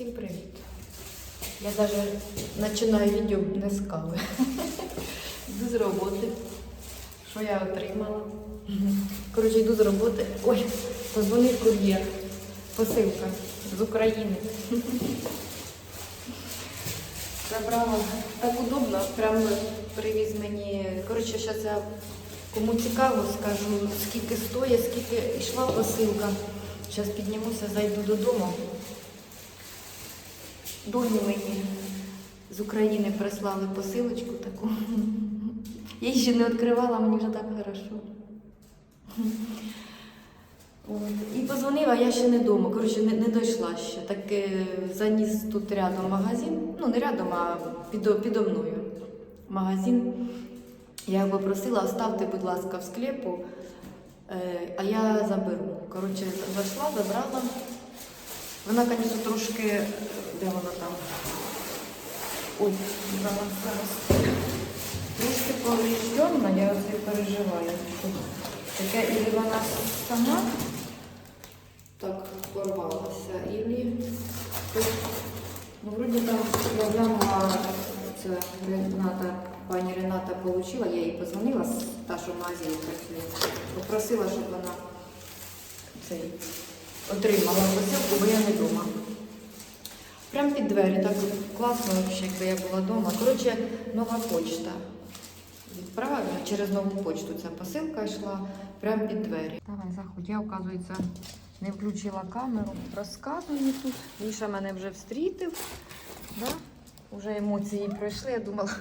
Всім привіт. Я навіть починаю відео не з кави. Йду з роботи. Що я отримала? Коротше, йду з роботи. Ой, позвонив кур'єр. Посилка з України. Забрала так удобно, прямо привіз мені. Коротше, зараз я кому цікаво, скажу, скільки стоїть, скільки йшла посилка. Зараз піднімуся, зайду додому. Доні мені з України прислали посилочку таку. Я ще не відкривала, мені вже так хорошо. От. І позвонила, я ще не вдома. Коротше, не, не дійшла ще. Так е, заніс тут рядом магазин. Ну, не рядом, а під, підо мною магазин. Я його попросила, оставте, будь ласка, в склепу, е, а я заберу. Коротше, зайшла, забрала. Вона, звісно, трошки. е, Де вона там? Ой, брала зараз. Трошки повреждена, я оце переживаю. що Таке, і вона сама так порвалася, і ну, вроді там я глянула, це Рената, пані Рената отримала, я їй позвонила, та, що в магазині працює, попросила, щоб вона цей, Отримала посилку, бо я не вдома. Прямо під двері, так класно, взагалі, якби я була вдома. Коротше, нова почта. Відправила через нову почту ця посилка йшла прямо під двері. Давай, заходь. Я, оказується, не включила камеру. Розказую тут. Міша мене вже встрітив. Да? Уже емоції пройшли. Я думала,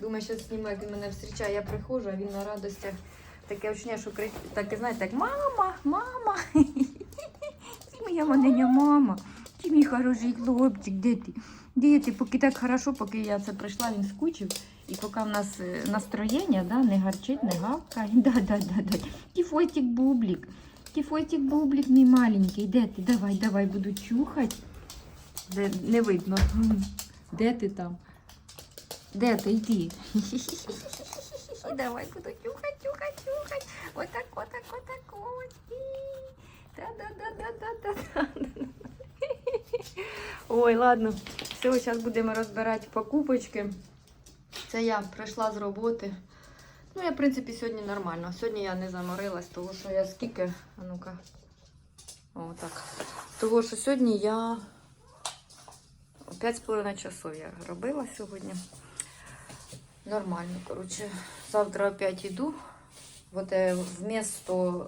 думаю, що зніму, як він мене зустрічає. Я приходжу, а він на радостях. Таке вчення, що крик, таке, знаєте, як мама, мама. Моя маленька мама. Ти мій хороший хлопчик, де ти? Де ти? Поки так хорошо, поки я це прийшла, він скучив. І поки в нас е, настроєння, да, не гарчить, не гавкає. Да, да, да, да. Тіфотик бублик. Тіфотик бублик, мій маленький. Де ти? Давай, давай, буду чухати. Де, не видно. Де ти там? Де ти? Йди. Давай буду чухати, чухати, чухати. Отак, отак, отак. Ой, ладно. Все, зараз будемо розбирати покупочки. Це я прийшла з роботи. Ну, я, в принципі, сьогодні нормально. Сьогодні я не заморилась, тому що я скільки. А ну-ка. О, так. Того, що сьогодні я 5,5 часов я робила сьогодні. Нормально, коротше. Завтра опять йду. Вот е, в місто,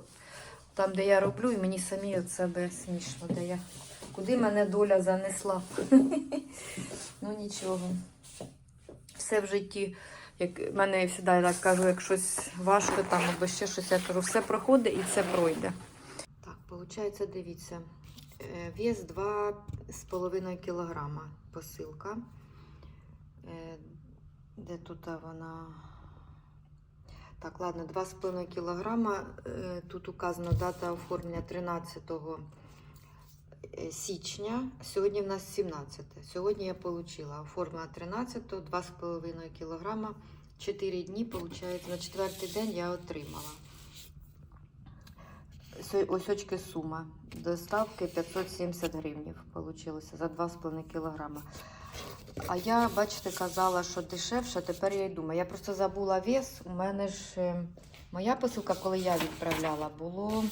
там, де я роблю, і мені самі від себе смішно, де я. Куди мене доля занесла. ну нічого все в житті, як мене завжди так кажу, як щось важко там або ще щось, я кажу, все проходить і це пройде. Так, виходить, дивіться, е, вес 2,5 кілограма посилка. Е, Де тут вона? Так, ладно, 2,5 кілограма. Е, Тут указана дата оформлення 13 е, січня. Сьогодні в нас 17. Сьогодні я отримала. Оформила 13, 2,5 кілограма. 4 дні, виходить, на четвертий день я отримала. Ось очки сума. Доставки 570 гривень вийшло за 2,5 кілограма. А я, бачите, казала, що дешевше, тепер я й думаю. Я просто забула вес. У мене ж е, моя посилка, коли я відправляла, було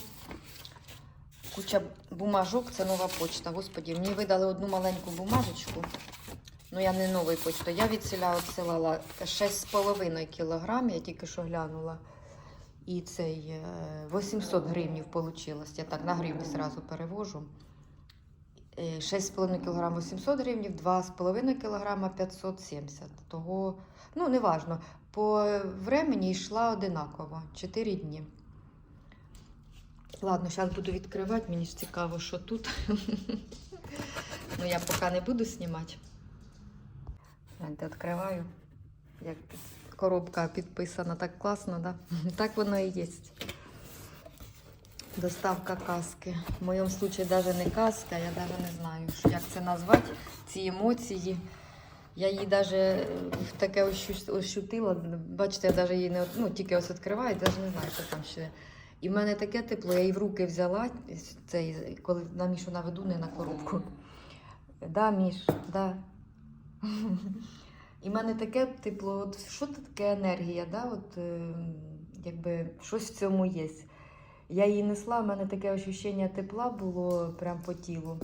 куча бумажок, це нова почта. Господі, мені видали одну маленьку бумажечку. Ну, я не новою почтою. Я від селя відсилала 6,5 кілограм, я тільки що глянула. І цей е, 800 гривнів вийшло. Я так на гривні зразу перевожу. Е, 6,5 кг 800 гривень, 2,5 кг 570. Того, ну, неважно. По времені йшла одинаково 4 дні. Ладно, зараз буду відкривати, мені ж цікаво, що тут. ну, я поки не буду знімати. Відкриваю. Як коробка підписана, так класно, да? так воно і є. Доставка каски. В моєму випадку навіть не каска, я навіть не знаю, як це назвати, ці емоції. Я її навіть таке ощутила. Бачите, я навіть її не ну, тільки ось відкриваю, навіть не знаю, що там ще. І в мене таке тепло, я її в руки взяла, цей, коли на мішу наведу, не на коробку. Да, Міш, да. І в мене таке тепло, от що таке енергія, да? От, е, якби щось в цьому є. Я її несла, в мене таке ощущення тепла було прям по тілу.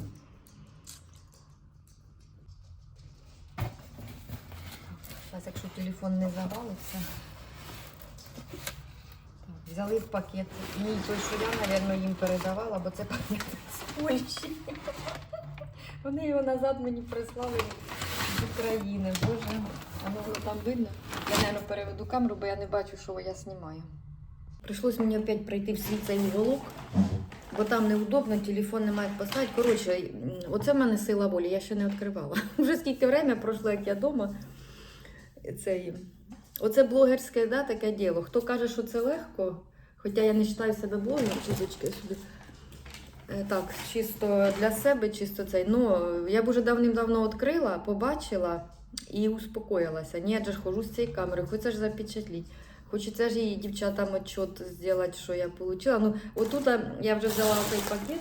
Зараз, якщо телефон не завалиться. Взяли в пакет. Мій той, що я, мабуть, їм передавала, бо це пакет з Польщі. Вони його назад мені прислали з України. Боже, а ну там видно. Я, мабуть, переведу камеру, бо я не бачу, що я знімаю. Прийшлось мені опять пройти в свій цей уголок, бо там неудобно, телефон не має поставити. Коротше, оце в мене сила волі, я ще не відкривала. Вже скільки время пройшло, як я вдома. Цей, оце блогерське да, таке діло. Хто каже, що це легко, хоча я не вважаю себе блогером, чуточки собі. Е, Так, чисто для себе, чисто цей. Ну, я б уже давним-давно відкрила, побачила і успокоїлася. Ні, я ж хожу з цією камерою, хочеться ж запечатліть. Хочеться ж їй дівчатам отчет зробити, що я отримала. Ну, отут я вже взяла цей пакет.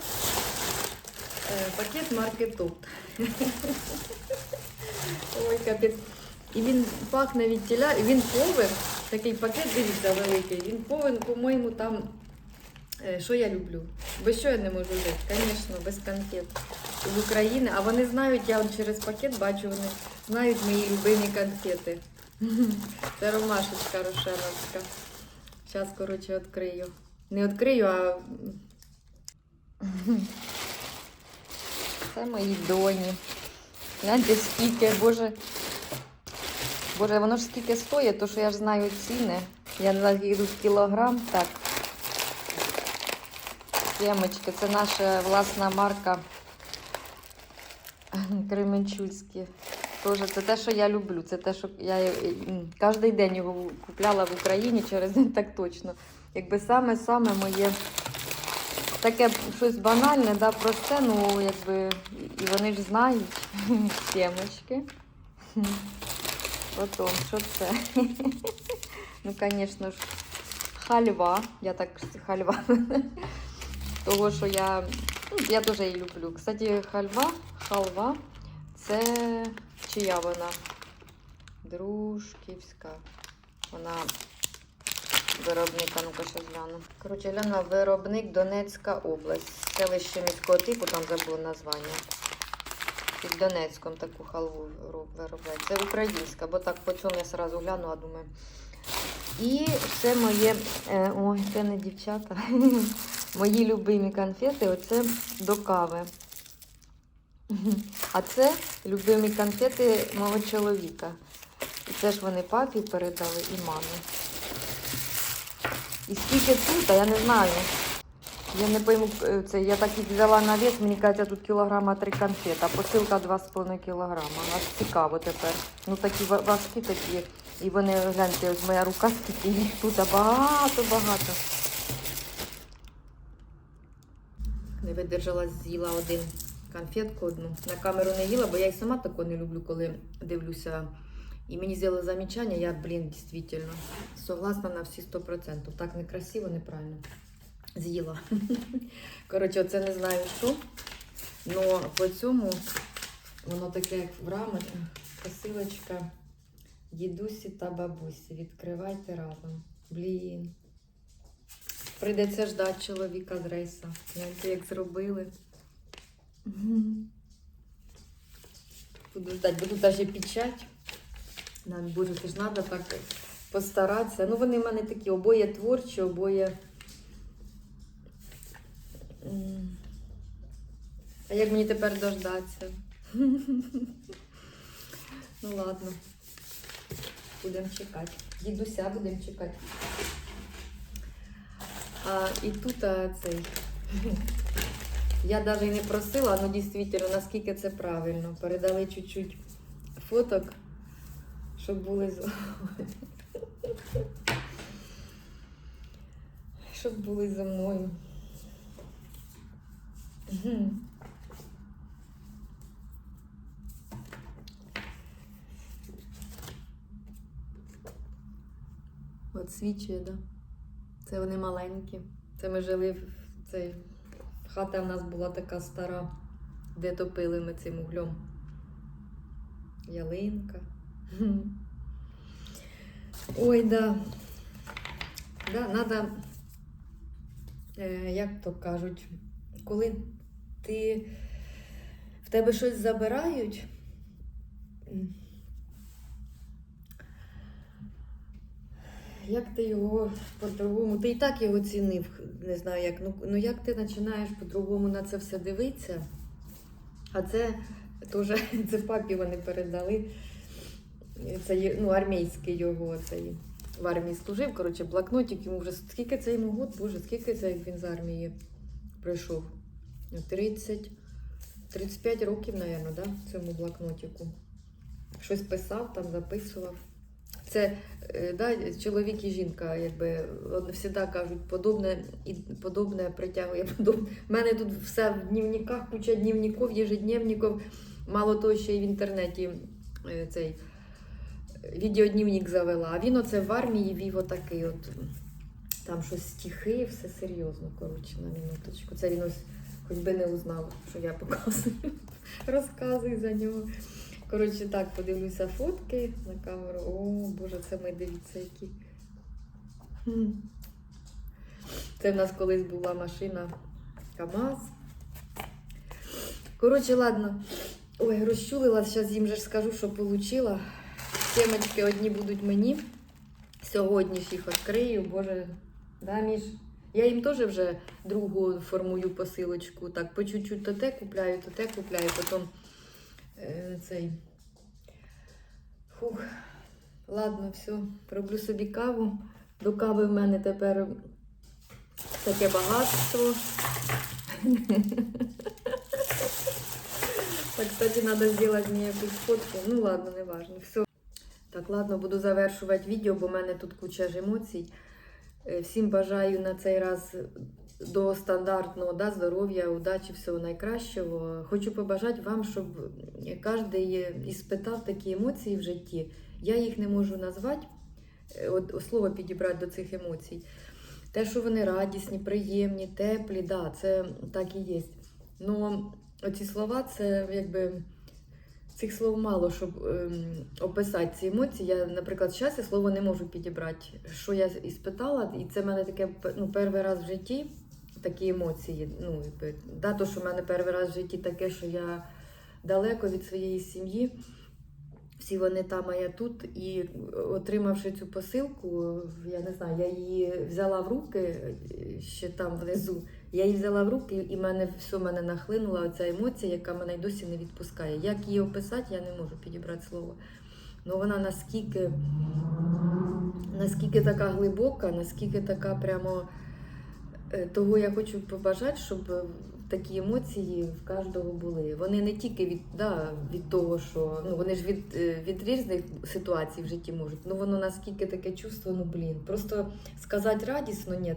Е, Пакет марки Топ. Ой, капець. І він пахне від тіля, і він повен. Такий пакет, дивіться, великий. Він повен, по-моєму, там. е, Що я люблю? Без що я не можу жити? Звісно, без конфет. З України. А вони знають, я через пакет бачу, вони знають мої любимі конфети. Це ромашечка рошеновська. Зараз, коротше, відкрию. Не відкрию, а. Це мої доні. Гляньте, скільки, боже. Боже, воно ж скільки стоїть, то що я ж знаю ціни. Я знаю, скільки тут кілограм. Так. Сімочки, це наша власна марка Кременчуцькі. Тоже це те, що я люблю. Це те, що я кожен день його купляла в Україні через день так точно. Якби саме-саме моє таке щось банальне, да, просте, ну якби і вони ж знають сімочки. Потім, що це? Ну, звісно ж, хальва. Я так хальва. Того, що я. Ну, я теж її люблю. Кстати, хальва, халва це чия вона? Дружківська. Вона виробника, ну-ка ще гляну. Коротше, гляну, виробник Донецька область. Селище міського типу, там забула названня. Під Донецьком таку халву роб- виробляють. Це українська, бо так по цьому я одразу глянула, думаю. І це моє. Е, ой, це не дівчата. Мої любимі конфети оце до кави. А це любимі конфети мого чоловіка. І це ж вони папі передали і мамі. І скільки тут, а я не знаю. Я не пойму, е, це я так їх взяла на вес, мені кажеться, тут кілограма три конфети, а посилка 2,5 кілограма. Аж цікаво тепер. Ну такі важкі такі. І вони, гляньте, ось моя рука, скільки їх тут, а багато, багато. Не видержала, з'їла один конфетку одну. На камеру не їла, бо я і сама такого не люблю, коли дивлюся. І мені зробили замічання, я, блін, дійсно, согласна на всі 100%. Так некрасиво, неправильно. З'їла. Коротше, оце не знаю що. Но по цьому воно таке, як в рамах, посилочка дідусі та бабусі. Відкривайте разом. Блін. Прийдеться ждати чоловіка з рейса. Гляньте, як зробили. Буду ждати, буду навіть печать. На, Боже, це ж треба так постаратися. Ну, вони в мене такі обоє творчі, обоє. А як мені тепер дождатися? Ну ладно. Будемо чекати. Дідуся будемо чекати. А, і тут а, цей. Я навіть не просила, але дійсно, наскільки це правильно. Передали чуть-чуть фоток, щоб були щоб були зі мною. От свічує, да? Це вони маленькі. Це ми жили в цей. Хата в нас була така стара. де топили ми цим углем. Ялинка. Ой, да. Да, надо, е, як то кажуть, коли ти в тебе щось забирають. Як ти його по-другому? Ти і так його цінив, не знаю як. Ну, ну як ти починаєш по-другому на це все дивитися? А це теж це папі вони передали. Це ну, армійський його цей в армії служив. Коротше, блокнотик йому вже скільки це йому год, боже, скільки це як він з армії прийшов? 30, 35 років, мабуть, да, цьому блокнотику. Щось писав, там записував. Це е, да, чоловік і жінка, якби вони завжди кажуть, подобне і подобне притягує подобне. У мене тут все в дневниках, куча дневників, єжедневників. Мало того, ще й в інтернеті е, цей е, відеодневник завела. А він оце в армії вів отакий от. Там щось стихи, все серйозно, коротше, на минуточку. Це він ось хоч би не узнав, що я показую. Розказую за нього. Коротше, так, подивлюся фотки на камеру. О, Боже, це ми дивіться, які. Це в нас колись була машина КАМАЗ. Коротше, ладно. Ой, розчулила, зараз їм же ж скажу, що отримала. Темочки одні будуть мені. Сьогодні ж їх відкрию, боже, да, Міш? Я їм теж вже другу формую посилочку. Так, по чуть-чуть то те купляю, то те купляю, потім цей. Фух. Ладно, все, роблю собі каву. До кави в мене тепер таке багатство. Так, кстати, надо сделать мне якусь фотку. Ну ладно, не важно. Все. Так, ладно, буду завершувати відео, бо в мене тут куча ж емоцій. Е, Всім бажаю на цей раз до стандартного да, здоров'я, удачі, всього найкращого. Хочу побажати вам, щоб кожен іспитав такі емоції в житті. Я їх не можу назвати, е, от слово підібрати до цих емоцій. Те, що вони радісні, приємні, теплі, да, це так і є. Ну, оці слова, це якби цих слов мало, щоб ем, описати ці емоції. Я, наприклад, зараз я слово не можу підібрати. Що я іспитала, і це в мене таке ну, перший раз в житті такі емоції. Ну, да, то, що в мене перший раз в житті таке, що я далеко від своєї сім'ї. Всі вони там, а я тут. І отримавши цю посилку, я не знаю, я її взяла в руки ще там внизу. Я її взяла в руки, і мене все мене нахлинула оця емоція, яка мене й досі не відпускає. Як її описати, я не можу підібрати слово. Ну вона наскільки, наскільки така глибока, наскільки така прямо того я хочу побажати, щоб е, такі емоції в кожного були. Вони не тільки від, да, від того, що ну вони ж від, е, від різних ситуацій в житті можуть. Ну воно наскільки таке чувство, ну блін. Просто сказати радісно, ні.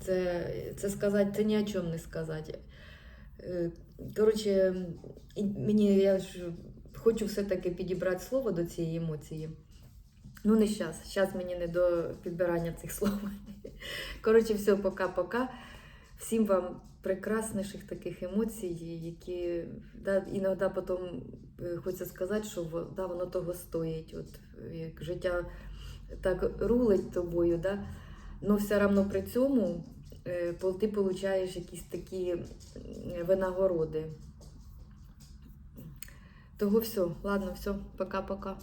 Це, це сказати, це ні о чому не сказати. Е, Коротше, мені я ж хочу все-таки підібрати слово до цієї емоції. Ну, не зараз. Зараз мені не до підбирання цих слов. Коротше, все, пока-пока. Всім вам прекрасніших таких емоцій, які да, іноді потім е, хочеться сказати, що да, воно того стоїть. От, як життя так рулить тобою, да, але все одно при цьому е, ти отримуєш якісь такі винагороди. Того все, ладно, все, пока-пока.